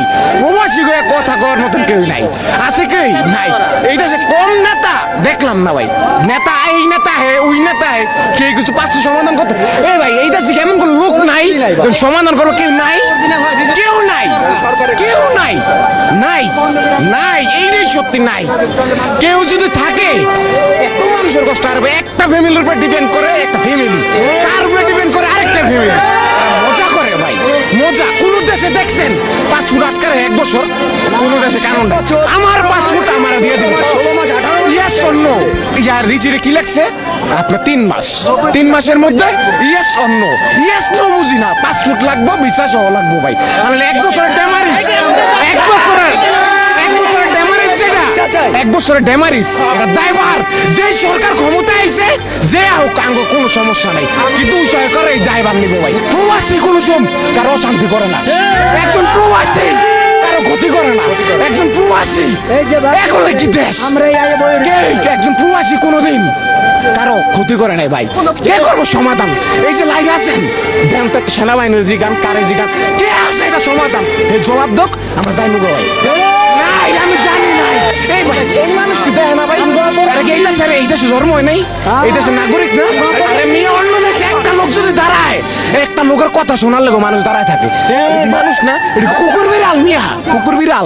নাই। প্রবাসী হয়ে কথা কওয়ার মতন কেউ নাই। আছে কেউ নাই। এই দেশে কোন নেতা? দেখলাম না ভাই। নেতা এই নেতা হে, ওই নেতা হে। কে কিছু পাচ্ছে সমাধান করতে? এই ভাই, এই দেশে কেমন কোন লোক নাই? যে সমাধান করব কেউ নাই? কেউ নাই। কেউ নাই। নাই। নাই। এইটাই সত্যি নাই। কেউ যদি থাকে এত মানুষের কষ্ট আর একটা ফ্যামিলির উপর ডিপেন্ড করে একটা ফ্যামিলি তার উপরে ডিপেন্ড করে আরেকটা ফ্যামিলি মজা করে ভাই। মজা। এক বছর দেশে আমার ফুট আমার দিয়ে দিন ইয়েস অন্য ইয়ার রিজিরে কি লাগছে আপনার তিন মাস। তিন মাসের মধ্যে ইয়েস অন্য ইয়েস তো বুঝি না। ফুট লাগবো বিশ্বাস সহ লাগবো ভাই। এক বছরের ড্যামারিস এক বছরের এক বছরের যেটা এক যে সরকার ক্ষমতা আইছে, যে হোক আঙ্গ, কোনো সমস্যা নাই। কিন্তু সরকার এই দায়ভার নিবে ভাই। প্রবাসী কোনো সম কারও শান্তি করে না। একজন প্রবাসী না একজন প্রবাসী। যে এখন কি? দেশ একজন প্রবাসী কোনোদিন। কারও ক্ষতি করে নাই ভাই। কে করব সমাধান? এই যে লাইভ আছেন। দেন তো সেনাবাহিনীর জিগান কারে জিগান কে আছে এটা সমাধান? এই জবাব দোক আমরা যাই মুগো ভাই। নাই আমি জানি নাই। এই ভাই এই মানুষ কি দেয় না ভাই? আরে কি এই দেশে এই দেশে জন্ম হয় নাই? এই দেশের নাগরিক না? আরে মেয়ে অন্য দেশে একটা লোক যদি দাঁড়ায় একটা লোকের কথা শোনার লেগে মানুষ দাঁড়ায় থাকে। মানুষ না এটা কুকুর বিড়াল মিয়া কুকুর বিড়াল।